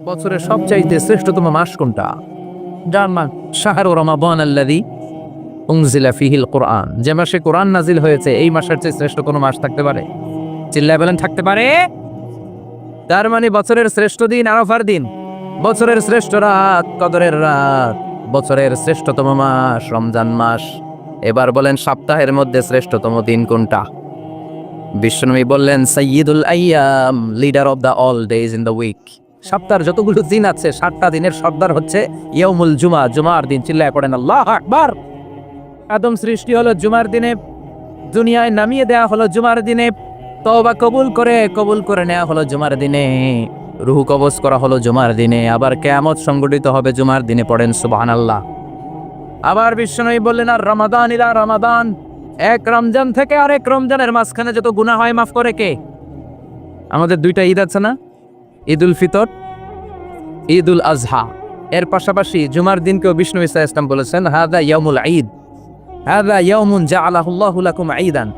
বছরের সবচাইতে শ্রেষ্ঠতম মাস কোনটা? যার মাস শাহরু রমাবান আল্লাদি উংজিলা ফিহিল কোরআন। যে মাসে কোরআন নাজিল হয়েছে, এই মাসের চেয়ে শ্রেষ্ঠ কোনো মাস থাকতে পারে? চিল্লায় বলেন, থাকতে পারে। তার মানে বছরের শ্রেষ্ঠ দিন আরফার দিন। বছরের শ্রেষ্ঠ রাত কদরের রাত। বছরের শ্রেষ্ঠতম মাস রমজান মাস। এবার বলেন, সপ্তাহের মধ্যে শ্রেষ্ঠতম দিন কোনটা? বিশ্বনবী বললেন সৈয়দুল আইয়াম leader of the all days in the week সপ্তাহের যতগুলো দিন আছে, সাতটা দিনের সর্দার হচ্ছে ইয়মুল জুমা। জুমার দিন, চিল্লায় পড়েন, আল্লাহ আকবার। আদম সৃষ্টি হলো জুমার দিনে, দুনিয়ায় নামিয়ে দেয়া হলো জুমার দিনে, তওবা কবুল করে কবুল করে নেওয়া হলো জুমার দিনে, রুহু কবজ করা হলো জুমার দিনে, আবার কেয়ামত সংগঠিত হবে জুমার দিনে, পড়েন সুবাহান আল্লাহ আবার বিশ্বনবী বললেন, আর রমাদান ইলা রমাদান, এক রমজান থেকে আরেক রমজানের মাঝখানে যত গুনাহ হয়, মাফ করে কে? আমাদের দুইটা ঈদ আছে না? ঈদ উল ফিতর ঈদ উল আজহা। এর পাশাপাশি জুমার দিনকেও বিষ্ণু ইসা ইসলাম বলেছেন হাদা ইয়ামুল ঈদ হাদা ইয়ামুন জা আলাহুল্লাহ লাকুম ঈদান।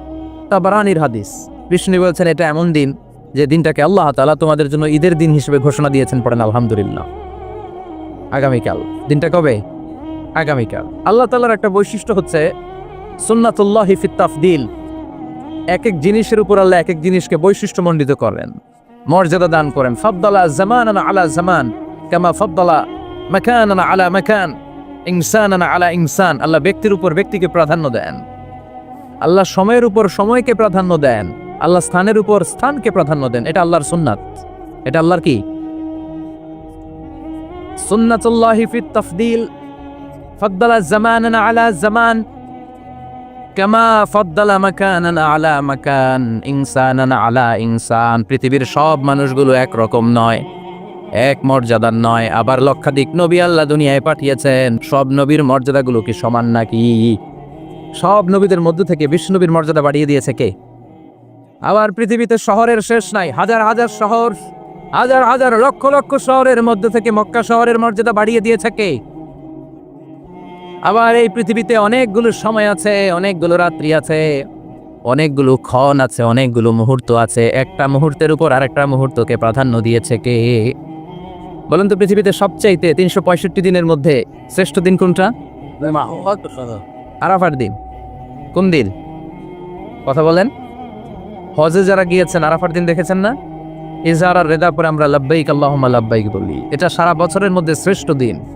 তাবারানির হাদিস। বিষ্ণু বলছেন, এটা এমন দিন যে দিনটাকে আল্লাহ তাআলা তোমাদের জন্য ঈদের দিন হিসেবে ঘোষণা দিয়েছেন পড়েন, আলহামদুলিল্লাহ। আগামীকাল। দিনটা কবে? আগামীকাল। আল্লাহ তালার একটা বৈশিষ্ট্য হচ্ছে সুন্নাতুল্লাহি ফিত তাফদিল। এক এক জিনিসের উপর আল্লাহ এক এক জিনিসকে বৈশিষ্ট্যমণ্ডিত করেন। মর্যাদা দান করেন। ফদ্দালা জামান আলা জামান, কামা ফদ্দালা মাকান আলা মাকান ইনসান আলা ইনসান। আল্লাহ ব্যক্তির উপর ব্যক্তিকে প্রাধান্য দেন। আল্লাহ সময়ের উপর সময়কে প্রাধান্য দেন। আল্লাহ স্থানের উপর স্থানকে প্রাধান্য দেন। এটা আল্লাহর সুন্নাত। এটা আল্লাহর কি? সুন্নাতুল্লাহি ফিত তাফদিল। ফদ্দালা জামান আলা জামান কামা ফদ্দালা মাকানান আলা মাকান, ইনসানান আলা ইনসান। পৃথিবীর সব মানুষগুলো একরকম নয়, এক মর্যাদার নয়। আবার লক্ষাধিক নবী আল্লাহ দুনিয়ায় পাঠিয়েছেন। সব নবীর মর্যাদাগুলো কি সমান নাকি? সব নবীদের মধ্য থেকে বিষ্ণু নবীর মর্যাদা বাড়িয়ে দিয়েছে কে? আবার পৃথিবীতে শহরের শেষ নাই, হাজার হাজার শহর, হাজার হাজার লক্ষ লক্ষ শহরের মধ্য থেকে মক্কা শহরের মর্যাদা বাড়িয়ে দিয়েছে কে? আবার এই পৃথিবীতে অনেকগুলো সময় আছে, অনেকগুলো রাত্রি আছে, অনেকগুলো ক্ষণ আছে, অনেকগুলো মুহূর্ত আছে। একটা মুহূর্তের উপর আরেকটা মুহূর্তকে প্রাধান্য দিয়েছে কে? বলুন তো পৃথিবীতে সবচাইতে তিনশো পঁয়ষট্টি দিনের মধ্যে শ্রেষ্ঠ দিন কোনটা? আরাফার দিন। কোন দিন? কথা বলেন। হজে যারা গিয়েছেন, আরাফার দিন দেখেছেন না? ইজার আর রেদা পরে আমরা লাব্বাইক আল্লাহুম্মা লাব্বাইক বলি। এটা সারা বছরের মধ্যে শ্রেষ্ঠ দিন।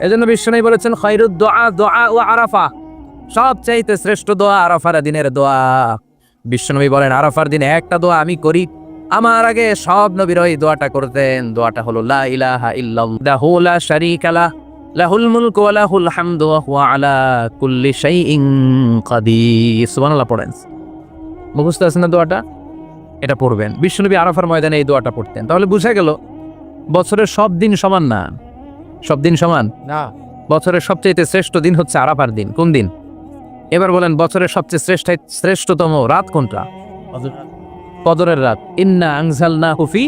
এজন্য বিশ্বনবী বলেছেন খৈরুদ দোয়া দোয়া ও আরাফা। সব চাইতে শ্রেষ্ঠ দোয়া আরাফার দিনের দোয়া। বিশ্বনবী বলেন, আরাফার দিনে একটা দোয়া আমি করি। আমার আগে সব নবীর ওই দোয়াটা করতেন। দোয়াটা হলো, লা ইলাহা ইল্লাল্লাহু লা শারীকা লাহ লাহুল মুলকু ওয়া লাহুল হামদু ওয়া হুয়া আলা কুল্লি শাইইন কাদির। সুবহানাল্লাহ পড়েন। মুখস্থ আছে না দোয়াটা? এটা পড়বেন। বিশ্বনবী আরাফার ময়দানে এই দোয়াটা পড়তেন। তাহলে বুঝা গেল, বছরের সব দিন সমান না। সব দিন সমান না বছরের সবচেয়ে শ্রেষ্ঠ দিন হচ্ছে আরাফার দিন কোন দিন এবার বলেন বছরের সবচেয়ে শ্রেষ্ঠ শ্রেষ্ঠতম রাত কোনটা কদরের রাত ইন্না আংজালনা হুফি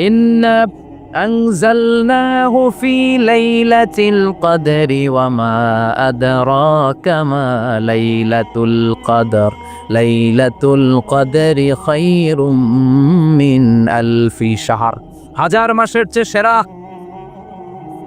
ইন্না أنزلناه في ليلة القدر وما أدراك ما ليلة القدر ليلة القدر خير من ألف شهر হাজার মাসের চেয়ে সেরা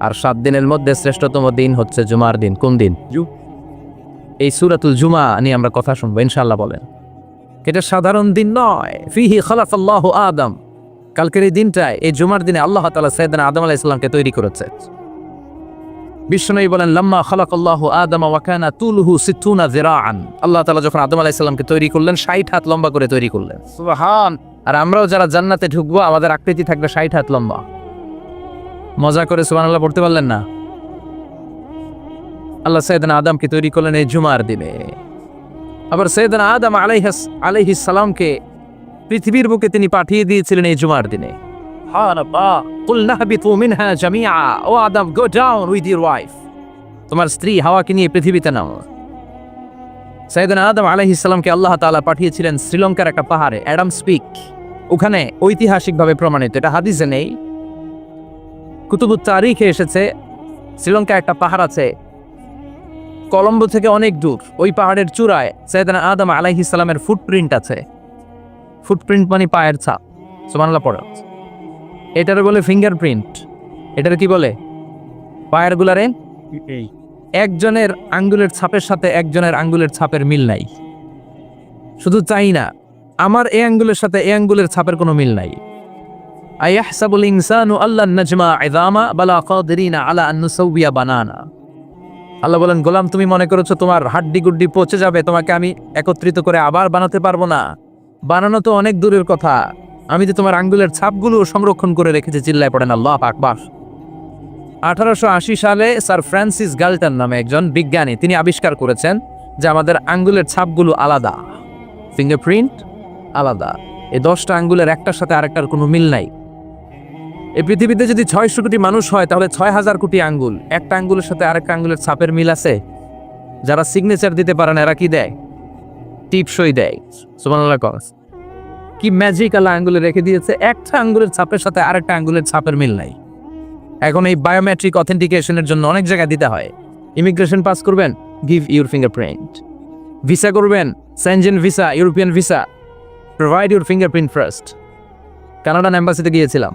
আর সাত দিনের মধ্যে শ্রেষ্ঠতম দিন হচ্ছে জুমার দিন। কোন দিন? এই সুরাতুল জুমা নিয়ে আমরা কথা শুনব ইনশাল্লাহ বলেন। এটা সাধারণ দিন নয়। ফিহি খালাফাল্লাহ আদম। কালকের এই দিনটায় এই জুমার দিনে আল্লাহ তালা সৈয়দান আদম আলাহ ইসলামকে তৈরি করেছে। বিষ্ণনবী বলেন লাম্মা খালাকাল্লাহু আদম ওয়াকানা তুলহু জিরাআন আল্লাহ তাআলা যখন আদম আলাইহিস সালামকে তৈরি করলেন 60 হাত লম্বা করে তৈরি করলেন। সুবহান। আর আমরাও যারা জান্নাতে ঢুকবো আমাদের আকৃতি থাকবে 60 হাত লম্বা। মজা করে সুবানাল্লাহ পড়তে পারলেন না? আল্লাহ সৈয়দান আদমকে তৈরি করলেন এই জুমার দিনে। আবার সৈয়দান আদম আলাইহাস, আলাইহিস সালামকে পৃথিবীর বুকে তিনি পাঠিয়ে দিয়েছিলেন এই জুমার দিনে। তোমার স্ত্রী হাওয়াকে নিয়ে পৃথিবীতে নাও সাইদান আদম আলাহ ইসলামকে আল্লাহ তালা পাঠিয়েছিলেন শ্রীলঙ্কার একটা পাহাড়ে। Adam's Peak. ওখানে ঐতিহাসিকভাবে প্রমাণিত। এটা হাদিসে নেই। কুতুবুত তারিখে এসেছে শ্রীলঙ্কা একটা পাহাড় আছে। কলম্বো থেকে অনেক দূর ওই পাহাড়ের চূড়ায় সৈয়দনা আদম আলাইহিস সালামের ফুটপ্রিন্ট আছে। ফুটপ্রিন্ট মানে পায়ের ছাপ সুবহানাল্লাহ পড়ে এটার বলে ফিঙ্গারপ্রিন্ট এটার কি বলে? পায়ের গুলারে একজনের আঙ্গুলের ছাপের সাথে একজনের আঙ্গুলের ছাপের মিল নাই। শুধু চাই না আমার এই আঙ্গুলের সাথে এই আঙ্গুলের ছাপের কোনো মিল নাই। আয়াহসাবুল ইনসানু আল্লাহ নাজমা ইদামা বালা কাদিরিনা আলা আন নুসাউবিয়া বানানা আল্লাহ বলেন, গোলাম, তুমি মনে করেছ তোমার হাড্ডি গুড্ডি পচে যাবে, তোমাকে আমি একত্রিত করে আবার বানাতে পারব না। বানানো তো অনেক দূরের কথা। আমি তো তোমার আঙ্গুলের ছাপগুলো সংরক্ষণ করে রেখেছি, চিল্লায় পড়েন আল্লাহ আকবার আঠারোশো সালে স্যার ফ্রান্সিস গালটন নামে একজন বিজ্ঞানী, তিনি আবিষ্কার করেছেন যে আমাদের আঙ্গুলের ছাপগুলো আলাদা। ফিঙ্গারপ্রিন্ট আলাদা। এই দশটা আঙ্গুলের একটার সাথে আরেকটার কোনো মিল নাই। এই পৃথিবীতে যদি ছয়শো কোটি মানুষ হয়, তাহলে ছয় হাজার কোটি আঙ্গুল। একটা আঙ্গুলের সাথে আরেকটা আঙ্গুলের ছাপের মিল আছে? যারা সিগনেচার দিতে পারে না, এরা কি দেয়? টিপসই দেয়। সুবহানাল্লাহ, কস। কি ম্যাজিক আল্লাহ আঙ্গুলে রেখে দিয়েছে? একটা আঙ্গুলের ছাপের সাথে আরেকটা আঙ্গুলের ছাপের মিল নাই। এখন এই বায়োমেট্রিক অথেন্টিকেশনের জন্য অনেক জায়গায় দিতে হয়। ইমিগ্রেশন পাস করবেন গিভ ইউর ফিঙ্গারপ্রিন্ট ভিসা করবেন Schengen visa European visa provide your fingerprint first Canadian অ্যাম্বাসিতে গিয়েছিলাম।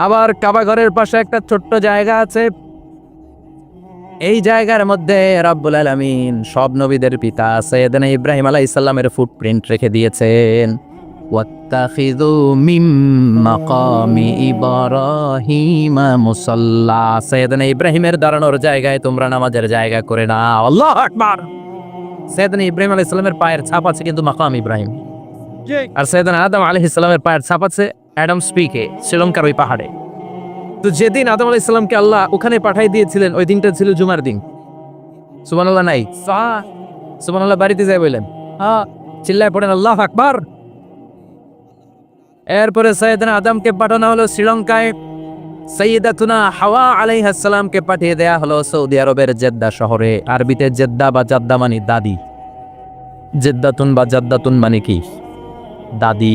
আবার কাবাঘরের পাশে একটা ছোট্ট জায়গা আছে। এই জায়গার মধ্যে রাব্বুল আলামিন সব নবীদের পিতা সৈয়দনা ইব্রাহিম আলাইহিস সালামের ফুটপ্রিন্ট রেখে দিয়েছেন। ইব্রাহিমের দাঁড়ানোর জায়গায় তোমরা নামাজের জায়গা করে নাও। আল্লাহু আকবার! সৈয়দনা ইব্রাহিম আলাইহিস সালামের পায়ের ছাপ আছে কিন্তু মাকাম ইব্রাহিম। আর সৈয়দনা আদম আলাইহিস সালামের পায়ের ছাপ আছে। অ্যাডাম স্পিকে শ্রীলঙ্কার ওই পাহাড়ে। তো যেদিন আদম আলাইহিস সালামকে আল্লাহ ওখানে পাঠাই দিয়েছিলেন, ওই দিনটা ছিল জুমার দিন। সুবহানাল্লাহ নাই। সুবহানাল্লাহ বাড়িতে যাই বললেন হ্যাঁ চিল্লায় পড়েন, আল্লাহ আকবার। এরপরে সৈয়দনা আদমকে পাঠানো হলো শ্রীলঙ্কায়। সৈয়দাতুনা হাওয়া আলাইহিস সালামকে পাঠিয়ে দেয়া হলো সৌদি আরবের জেদ্দা শহরে। আরবিতে জেদ্দা বা জাদ্দা মানে দাদি। জেদ্দাতুন বা জাদ্দাতুন মানে কি? দাদি।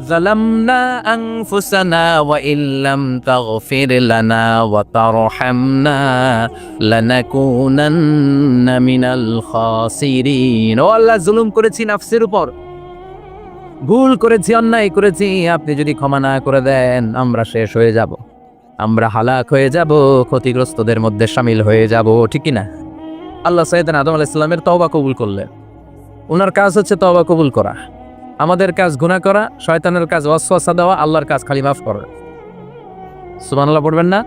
ظلمنا أنفسنا وإن لم تغفر لنا وترحمنا لنكونن من الخاسرين ও আল্লাহ জুলুম করেছি নাফসের উপর ভুল করেছি অন্যায় করেছি আপনি যদি ক্ষমা না করে দেন আমরা শেষ হয়ে যাব আমরা হালাক হয়ে যাব ক্ষতিগ্রস্তদের মধ্যে সামিল হয়ে যাব ঠিক কি না আল্লাহ সাইদান আদম আলাহ ইসলামের তওবা কবুল করলেন ওনার কাজ হচ্ছে তওবা কবুল করা আমাদের কাজ গুনাহ করা, শয়তানের কাজ ওয়াসওয়াসা দেওয়া, আল্লাহর কাজ খালি মাফ করা। সুবহানাল্লাহ পড়বেন না?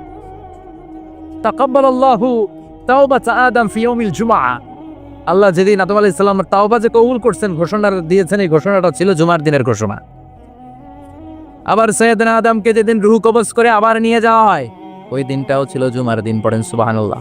তাকাব্বালাল্লাহু তাওবাত আদম ফি ইয়াউমিল জুমআ। আল্লাহ যেদিন আদম আলাইহিস সালামের তাওবা যে কবুল করছেন, ঘোষণা দিয়েছেন, এই ঘোষণাটা ছিল জুমার দিনের ঘোষণা। আবার সৈয়দনা আদমকে যেদিন রুহু কবজ করে আবার নিয়ে যাওয়া হয়, ওই দিনটাও ছিল জুমার দিন, পড়েন সুবহানাল্লাহ।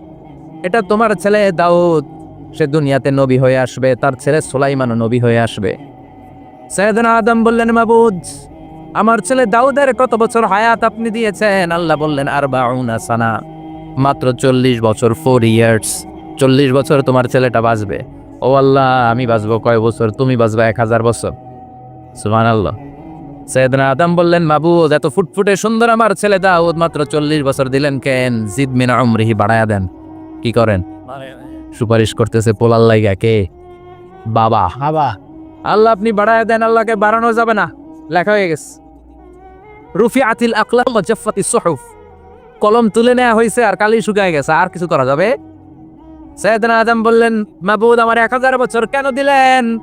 এটা তোমার ছেলে দাউদ। সে দুনিয়াতে নবী হয়ে আসবে, তার ছেলে সুলাইমানও নবী হয়ে আসবে। সৈয়দনা আদম বললেন, মাবুদ, আমার ছেলে দাউদের কত বছর হায়াত আপনি দিয়েছেন? আল্লাহ বললেন আর বাউনা সানা, মাত্র চল্লিশ বছর ফোর ইয়ার্স চল্লিশ বছর তোমার ছেলেটা বাঁচবে। ও আল্লাহ, আমি বাঁচবো কয় বছর? তুমি বাঁচবে এক হাজার বছর। সুমান আল্লাহ সৈয়দনা আদম বললেন, মাবুদ, এত ফুটফুটে সুন্দর আমার ছেলে দাউদ, মাত্র চল্লিশ বছর দিলেন কেন? জিদ মিনা উমরিহি বাড়ায়া দেন। কি করেন? সুপারিশ করতেছে পোলাল লাইগা কে? বাবা। বাবা। আল্লাহ আপনি বাড়ায় দেন আল্লাহকে বাড়ানো যাবে না। লেখা হয়ে গেছে। রুফি আতিল আকলাম জাফাতি সহুফ। কলম তুলে নেওয়া হয়েছে আর কালি শুকায় গেছে আর কিছু করা যাবে? সৈয়দনা আদম বললেন মাবুদ আমার এক হাজার বছর কেন দিলেন?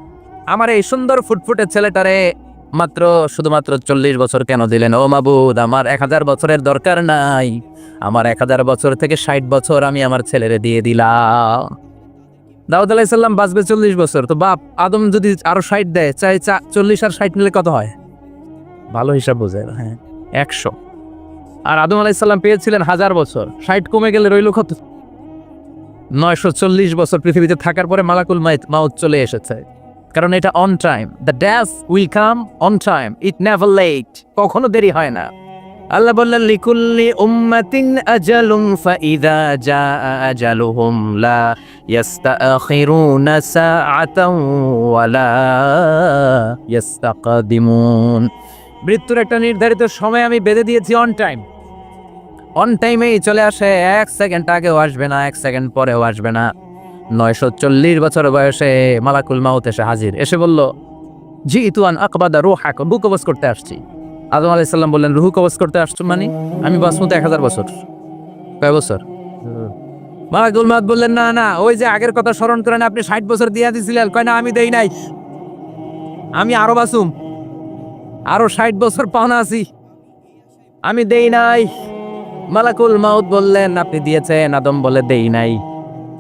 আমার এই সুন্দর ফুটফুটে ছেলেটারে মাত্র শুধুমাত্র চল্লিশ বছর কেন দিলেন? ও মাবুদ, আমার এক হাজার বছরের দরকার নাই। আমার এক হাজার বছর থেকে ষাট বছর আমি আমার ছেলেরে দিয়ে দিলাম। দাউদ আলাইসাল্লাম বাঁচবে চল্লিশ বছর, তো বাপ, আদম যদি আরও ষাট দেয়, চাই চা- চল্লিশ আর ষাট নিলে কত হয়? ভালো হিসাব বোঝে হ্যাঁ একশো। আর আদম আলাইসাল্লাম পেয়েছিলেন হাজার বছর, ষাট কমে গেলে রইল কত? নয়শো চল্লিশ বছর পৃথিবীতে থাকার পরে মালাকুল মাউত চলে এসেছে। কারণ এটা on time the death will come on time it never late কখনো দেরি হয় না। আল্লাহ বললেন, লিকুল্লি উম্মাতিন আজালুম ফাইদা জা আজালুহুম লা ইয়াস্তাখিরুনা সাআতাও ওয়ালা ইয়াস্তাকদিমুন। মৃত্যুর একটা নির্ধারিত সময় আমি বেঁধে দিয়েছি অন টাইম অন টাইমেই চলে আসে, এক সেকেন্ড আগেও আসবে না, এক সেকেন্ড পরেও আসবে না। নয়শো চল্লিশ বছর বয়সে মালাকুল মাউত এসে হাজির। এসে বলল, জি ইতুয়ান আকবাদা রুহ হাক রুহ কবজ করতে আসছি। আদম আলাইসাল্লাম বললেন, রুহু কবজ করতে আসছো মানে? আমি বাসমতো এক হাজার বছর। কয় বছর? মালাকুল মাউত বললেন, না না, ওই যে আগের কথা স্মরণ করেন, আপনি ষাট বছর দিয়া দিছিলেন। কয় না, আমি দেই নাই। আমি আরও বাসুম, আরও ষাট বছর পাওনা আছি। আমি দেই নাই। মালাকুল মাউত বললেন, আপনি দিয়েছেন। আদম বলে, দেই নাই।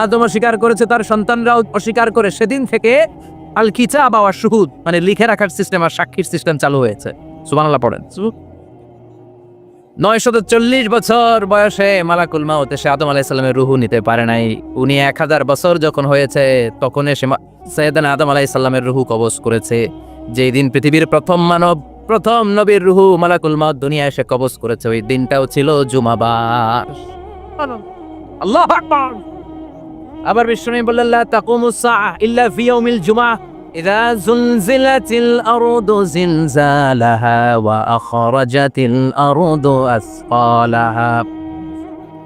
আদম অস্বীকার করেছে, তার সন্তানরাও অস্বীকার করে সেদিন থেকে আল কিতাব আওয়া শুহুদ মানে লিখে রাখার সিস্টেম আর সাক্ষীর সিস্টেম চালু হয়েছে। সুবহানাল্লাহ পড়েন। নয়শত চল্লিশ বছর বয়সে মালাকুল মাউত এসে আদম আলাইসাল্লামের রুহু নিতে পারে নাই। উনি এক হাজার বছর যখন হয়েছে, তখন এসে সৈয়দানা আদম আলাইসাল্লামের রুহু কবজ করেছে। যেই দিন পৃথিবীর প্রথম মানব, প্রথম নবীর রুহু মালাকুল মাউত দুনিয়া এসে কবজ করেছে। ওই দিনটাও ছিল জুমাবার। আল্লাহ আবার বিশ্বনবী বললেন, লা তাকুমুস সাআ ইল্লা ফি ইয়াউমিল জুমআ। ইযা যুলজিলাতিল আরদু জিলজালাহা ওয়া আখরাজাতিল আরদু আসফালাহা।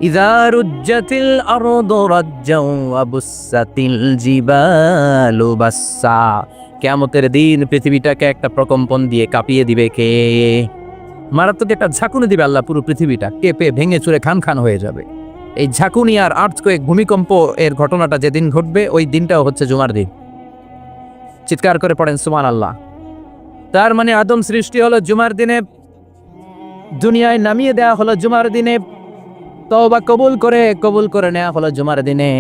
ইযা রুজ্জাতিল আরদু রাজ্জা ওয়া বুসসাতিল জিবালু বাসসা। কিয়ামতের দিন পৃথিবীটাকে একটা প্রকম্পন দিয়ে কাঁপিয়ে দিবে কে? মারাত্মক একটা ঝাঁকুনি দিবে আল্লাহ পুরো পৃথিবীটা। কেঁপে, ভেঙে চুরে খান খান হয়ে যাবে। এই ঝাঁকুনি আর আর্থকোয়েক ভূমিকম্প এর ঘটনাটা যেদিন ঘটবে, ওই দিনটাও হচ্ছে জুমার দিন। চিৎকার করে পড়েন সুমান আল্লাহ তার মানে আদম সৃষ্টি হলো জুমার দিনে, দুনিয়ায় নামিয়ে দেয়া হলো জুমার দিনে, তওবা কবুল করে কবুল করে নেওয়া হলো জুমার দিনে।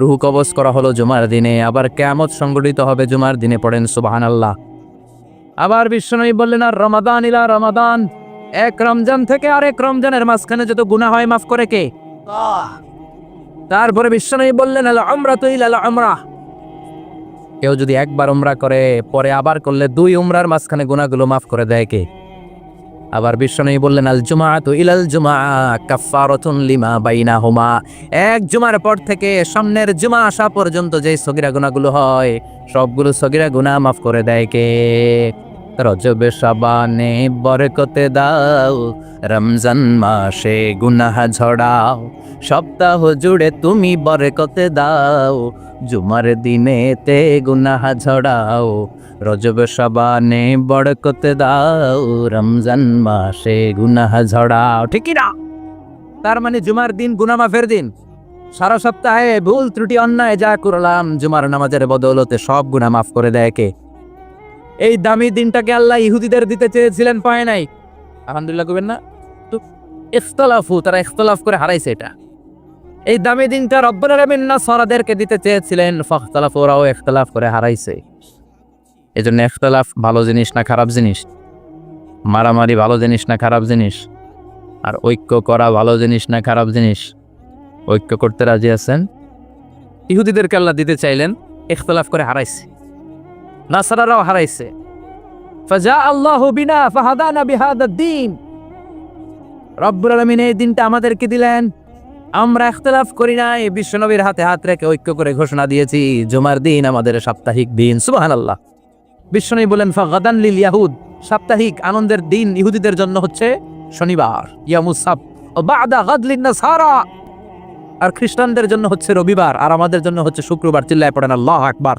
রুহু কবজ করা হলো জুমার দিনে, আবার কেয়ামত সংগঠিত হবে জুমার দিনে, পড়েন সুবাহান আল্লাহ আবার বিশ্বনবী বললেন, আর রমাদান ইলা রমাদান। এক রমজান থেকে আরেক রমজানের মাঝখানে যত গুনাহ হয়, মাফ করে কে? তারপরে বিশ্বনবী বললেন, আল আমরা তো ইল আমরা কেউ যদি একবার উমরা করে, পরে আবার করলে দুই উমরার মাঝখানে গুনাহগুলো মাফ করে দেয় কে? আবার বিশ্বনবী বললেন, আল জুমা তো ইলাল জুমা কাফা কাফারতুন লিমা বাইনাহুমা। এক জুমার পর থেকে সামনের জুমা আসা পর্যন্ত যে সগিরা গুণাগুলো হয়, সবগুলো সগিরা গুনাহ মাফ করে দেয় কে? রজবে সাবানে বরকতে দাও। রমজান মাসে গুনাহ ঝড়াও। সপ্তাহ জুড়ে তুমি বরকতে দাও। জুমার দিনেতে গুনাহ ঝড়াও। রজব সাবানে বরকতে দাও। রমজান মাসে গুনাহ ঝড়াও। ঠিকই না তার মানে জুমার দিন গুনাহ মাফের দিন। সারা সপ্তাহে ভুল, ত্রুটি, অন্যায় যা করলাম, জুমার নামাজের বদৌলতে সব গুনাহ মাফ করে দেয় কে? এই দামি দিনটাকে আল্লাহ ইহুদিদের দিতে চেয়েছিলেন, পায় নাই। আলহামদুলিল্লাহ কবেন না। তো ইখতলাফু, তারা ইখতলাফ করে হারাইছে এটা। এই দামি দিনটা রব্বুল না সরাদেরকে দিতে চেয়েছিলেন, ফখতলাফ, ওরাও ইখতলাফ করে হারাইছে। এই জন্য ইখতলাফ ভালো জিনিস না খারাপ জিনিস? মারামারি ভালো জিনিস না খারাপ জিনিস? আর ঐক্য করা ভালো জিনিস না খারাপ জিনিস? ঐক্য করতে রাজি আছেন? ইহুদিদেরকে আল্লাহ দিতে চাইলেন, ইখতলাফ করে হারাইছে। নাসারারাও হারাইছে। ফাজা আল্লাহ বিনা ফাহাদানা বিহাদা দিন রব্বুল আলমিন এই দিনটা আমাদেরকে দিলেন। আমরা ইখতলাফ করি নাই, বিশ্বনবীর হাতে হাত রেখে ঐক্য করে ঘোষণা দিয়েছি, জুমার দিন আমাদের সাপ্তাহিক দিন সুবহান আল্লাহ বিশ্বনবী বলেন, ফাগাদান লিল ইয়াহুদ। সাপ্তাহিক আনন্দের দিন ইহুদিদের জন্য হচ্ছে শনিবার ইয়ামুসাব বাদা গাদলিন নাসারা। আর খ্রিস্টানদের জন্য হচ্ছে রবিবার, আর আমাদের জন্য হচ্ছে শুক্রবার, চিল্লায় পড়েন, আল্লাহ আকবার।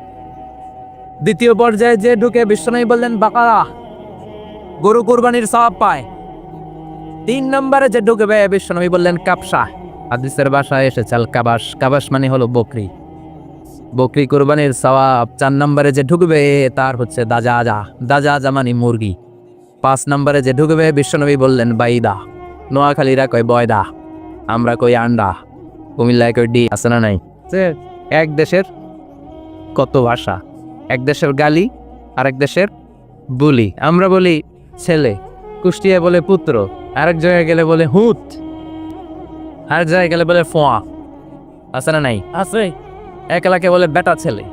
দ্বিতীয় পর্যায়ে যে ঢুকে বিশ্বনবী বললেন, বাকারা, গরু কুরবানির সওয়াব পায়। তিন নম্বরে যে ঢুকে ঢুকবে বিশ্বনবী বললেন কাপসা হাদিসের বাসায় এসেছে, আল কাবাস কাবাস মানে হলো বকরি। বকরি কুরবানির সওয়াব চার নম্বরে যে ঢুকবে, তার হচ্ছে দাজা আজা দাজা আজা মানে মুরগি। পাঁচ নম্বরে যে ঢুকবে বিশ্বনবী বললেন, বাইদা। নোয়াখালীরা কয়, বয়দা। আমরা কই, আন্ডা। কুমিল্লায় কই ডি। আছে না নাই? এক দেশের কত ভাষা? এক দেশের গালি আরেক দেশের বুলি। আমরা বলি ছেলে কুষ্টিয়ায় বলে পুত্র আরেক জায়গায় গেলে বলে হুত আরেক জায়গায় গেলে বলে ফোয়া। আছে না নাই? আছে। এক এলাকে বলে বেটা ছেলে।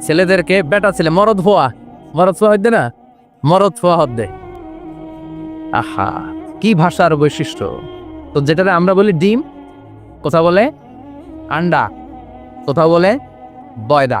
ছেলেদেরকে বেটা ছেলে মরদ ফোয়া। মরদ ফোয়া হদ্দে না? মরদ ফোয়া হদ্দে। আহা কি ভাষার বৈশিষ্ট্য? তো যেটাতে আমরা বলি ডিম কোথাও বলে আন্ডা কোথাও বলে বয়দা।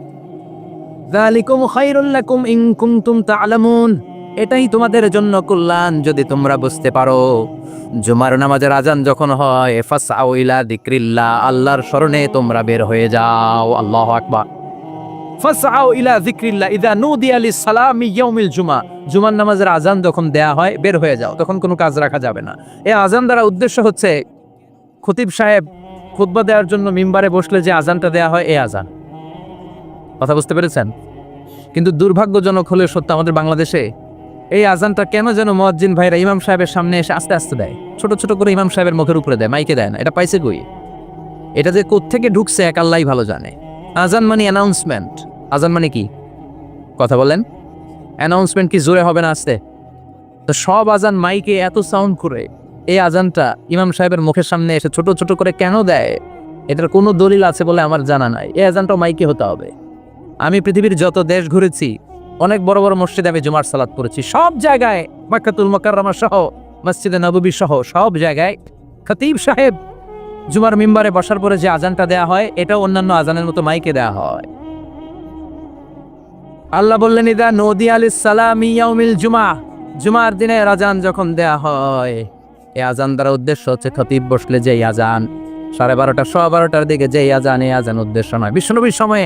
এটাই তোমাদের জন্য কল্যাণ যদি তোমরা বুঝতে পারো। জুমার নামাজের আজান যখন হয়, ফাসআউ ইলা আল্লাহর স্মরণে তোমরা বের হয়ে যাও। আল্লাহু আকবার। ইলা ইয়াউমিল জুমা। জুমার নামাজের আজান যখন দেয়া হয়, বের হয়ে যাও। তখন কোনো কাজ রাখা যাবে না। এই আজান দ্বারা উদ্দেশ্য হচ্ছে, খতিব সাহেব খুতবা দেওয়ার জন্য মিম্বারে বসলে যে আজানটা দেয়া হয়, এই আজান। কথা বুঝতে পেরেছেন? কিন্তু দুর্ভাগ্যজনক হলে সত্য আমাদের বাংলাদেশে এই আজানটা কেন যেন মজ্জিন ভাইরা ইমাম সাহেবের সামনে এসে আস্তে আস্তে দেয়? ছোট ছোট করে ইমাম সাহেবের মুখের উপরে দেয়, মাইকে দেয় না। এটা পাইছে কই? এটা যে কোত্থেকে ঢুকছে এক আল্লাহ ভালো জানে। আজান মানে অ্যানাউন্সমেন্ট আজান মানে কি? কথা বলেন। অ্যানাউন্সমেন্ট কি জোরে হবে না আসতে? তো সব আজান মাইকে এত সাউন্ড করে, এই আজানটা ইমাম সাহেবের মুখের সামনে এসে ছোট ছোট করে কেন দেয়? এটার কোনো দলিল আছে বলে আমার জানা নাই। এই আজানটাও মাইকে হতে হবে। আমি পৃথিবীর যত দেশ ঘুরেছি, অনেক বড় বড় মসজিদে আমি জুমার সালাত করেছি সব জায়গায় মাক্কাতুল মোকাররমা সহ, মসজিদে নববী সহ, সব জায়গায় খতিব সাহেব জুমার মিম্বারে বসার পরে যে আজানটা দেয়া হয়, এটাও অন্যান্য আজানের মতো মাইকে দেয়া হয়। আল্লাহ বললেন, ইদা নদী আলিস সালাম ইয়াউমিল জুমা। জুমার দিনে আজান যখন দেয়া হয়, এই আজান দ্বারা উদ্দেশ্য হচ্ছে খতিব বসলে যে আজান, সাড়ে বারোটা, সোয়া বারোটার দিকে যে আজান, এই আজান উদ্দেশ্য নয়। বিষ্ণুনবীর সময়ে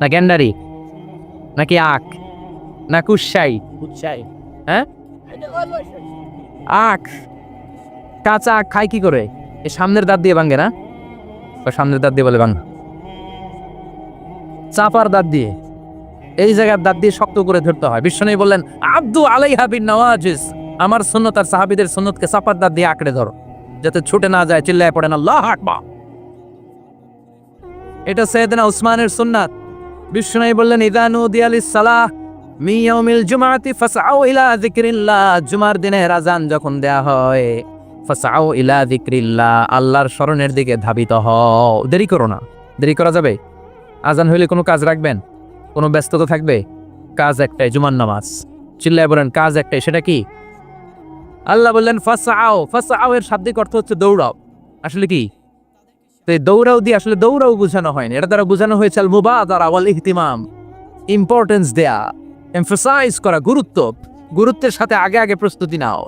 না গ্যান্ডারি? নাকি আখ? না কুসাই কুসাই হ্যাঁ? আখ। কাঁচা আখ খায় কি করে? এই সামনের দাঁত দিয়ে ভাঙ্গে না? ওই সামনের দাঁত দিয়ে বলে ভাঙ্গা চাপার দাঁত দিয়ে। এই জায়গার দাঁত দিয়ে শক্ত করে ধরতে হয়। বিশ্বনবী বললেন আব্দু আলাই বিন নওয়াজিস আমার সুন্নত আর সাহাবিদের সুন্নতকে চাপার দাঁত দিয়ে আঁকড়ে ধরো। যাতে ছুটে না যায় চিল্লায় পড়েন আল্লাহ আকবার। এটা সৈয়দনা উসমানের সুন্নাত। বিষ্ণুনাই বললেন ইদানু দিয়ালিস সালাহ মি ইয়াউমিল জুমাতি ফাসআউ ইলা যিকরিল্লাহ। জুমার দিনে আজান যখন দেয়া হয়, ফাসআউ ইলা যিকরিল্লাহ, আল্লাহর স্মরণের দিকে ধাবিত হও। দেরি করো না, দেরি করা যাবে? আজান হইলে কোনো কাজ রাখবেন? কোনো ব্যস্ততা থাকবে? কাজ একটাই, জুমার নামাজ। চিল্লায় বলেন, কাজ একটাই, সেটা কি? আল্লাহ বললেন ফাসআও ফাসআও এর শাব্দিক অর্থ হচ্ছে দৌড়াও। আসলে কি? তো এই দৌড়াও দিয়ে আসলে দৌড়াও বোঝানো হয়নি। এটা দ্বারা বোঝানো হয়েছে আল মুবাদারা ওয়াল ইহতিমাম ইম্পর্টেন্স দেয়া এমফাসাইজ করা, গুরুত্ব। গুরুত্বের সাথে আগে আগে প্রস্তুতি নাও।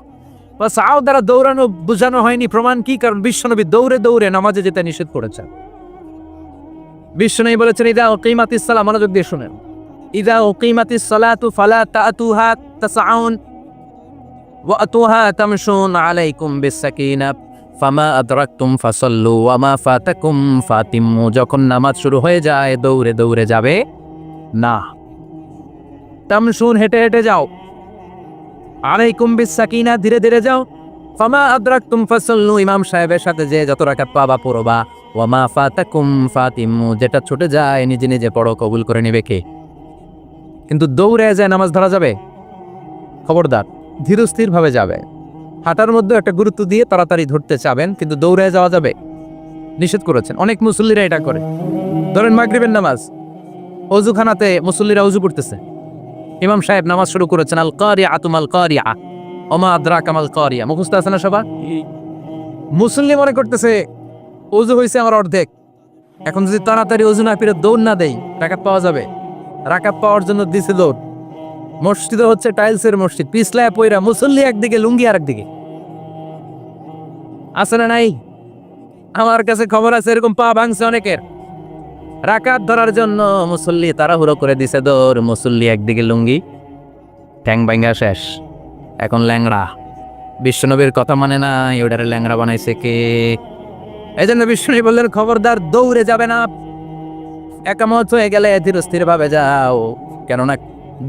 বাস আও দ্বারা দৌড়ানো বোঝানো হয়নি, প্রমাণ কি? কারণ বিশ্বনবী দৌড়ে দৌড়ে নামাজে যেতে নিষেধ করেছেন। বিশ্বনবী বলেছেন, ইদা ওকিমাতিস সালাম মনোযোগ দিয়ে শুনেন। ইদা ওকিমাতিস সালাতু ফালা তাতুহা তাসাউন ওয়াতুহা তামশুন আলাইকুম বিসাকিনা ফামা আদরাকতুম ফাসাল্লু ওয়ামা ফাতাকুম ফাতিম্মু যখন নামাজ শুরু হয়ে যায়, দৌড়ে দৌড়ে যাবে। না। তামশুন, হেঁটে হেঁটে যাও। আলাইকুম বিসাকিনা ধীরে ধীরে যাও। ফামা আদরাকতুম ফাসাল্লু, ইমাম সাহেবের সাথে যে যত রাকাত পাবা পড়বা। ওয়ামা ফাতাকুম ফাতিম্মু যেটা ছুটে যায়, নিজে নিজে পড়ো, কবুল করে নেবে কে? কিন্তু দৌড়ে যায় নামাজ ধরা যাবে, খবরদার ধীরস্থির ভাবে যাবে। হাঁটার মধ্যে একটা গুরুত্ব দিয়ে তাড়াতাড়ি ধরতে চাবেন, কিন্তু দৌড়ে যাওয়া যাবে। নিষেধ করেছেন। অনেক মুসল্লিরা এটা করে। ধরেন মাগরিবের নামাজ। অজুখানাতে মুসল্লিরা অজু পড়তেছে ইমাম সাহেব নামাজ শুরু করেছেন আল কারিয়া আতুমাল কারিয়া ওমা আদ্রা কামাল কারিয়া। মুখস্থ আছে না সবার? মুসল্লি মনে করতেছে অজু হয়েছে আমার অর্ধেক। এখন যদি তাড়াতাড়ি অজু না ফিরে দৌড় না দেই, রাকাত পাওয়া যাবে। রাকাত পাওয়ার জন্য দিছে দৌড়। মসজিদ হচ্ছে টাইলসের মসজিদ। পিছলায় পয়রা মুসল্লি একদিকে, লুঙ্গি আর একদিকে আছে না নাই? আমার কাছে খবর আছে, এরকম পা ভাঙছে অনেকের। রাকাত ধরার জন্য মুসল্লি তাড়াহুড়ো করে দিছে দৌড়, মুসল্লি একদিকে লুঙ্গি। ঠ্যাং ভাঙ্গা শেষ। এখন ল্যাংড়া। বিশ্বনবীর কথা মানে না ওটারে ল্যাংড়া বানাইছে কে? এই জন্য বিষ্ণু বললেন, খবরদার, দৌড়ে যাবে না। একামত হয়ে গেলে ধীরস্থির ভাবে যাও। কেননা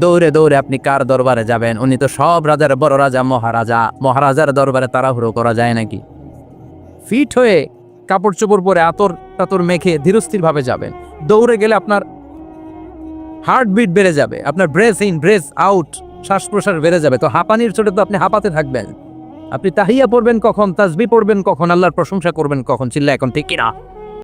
দৌড়ে দৌড়ে আপনি কার দরবারে যাবেন? উনি তো সব রাজার বড় রাজা, মহারাজা। মহারাজার দরবারে তাড়াহুড়ো করা যায় নাকি? ফিট হয়ে কাপড় চোপড় পরে আতর টাতর মেখে ধীরস্থির ভাবে যাবেন। দৌড়ে গেলে আপনার হার্টবিট বেড়ে যাবে, আপনার ব্রেস ইন ব্রেস আউট শ্বাস প্রশ্বাস বেড়ে যাবে। তো হাঁপানির চোটে তো আপনি হাঁপাতে থাকবেন। আপনি তাহিয়া পড়বেন কখন তাজবি পড়বেন কখন, আল্লাহর প্রশংসা করবেন কখন চিল্লা এখন ঠিক কিনা?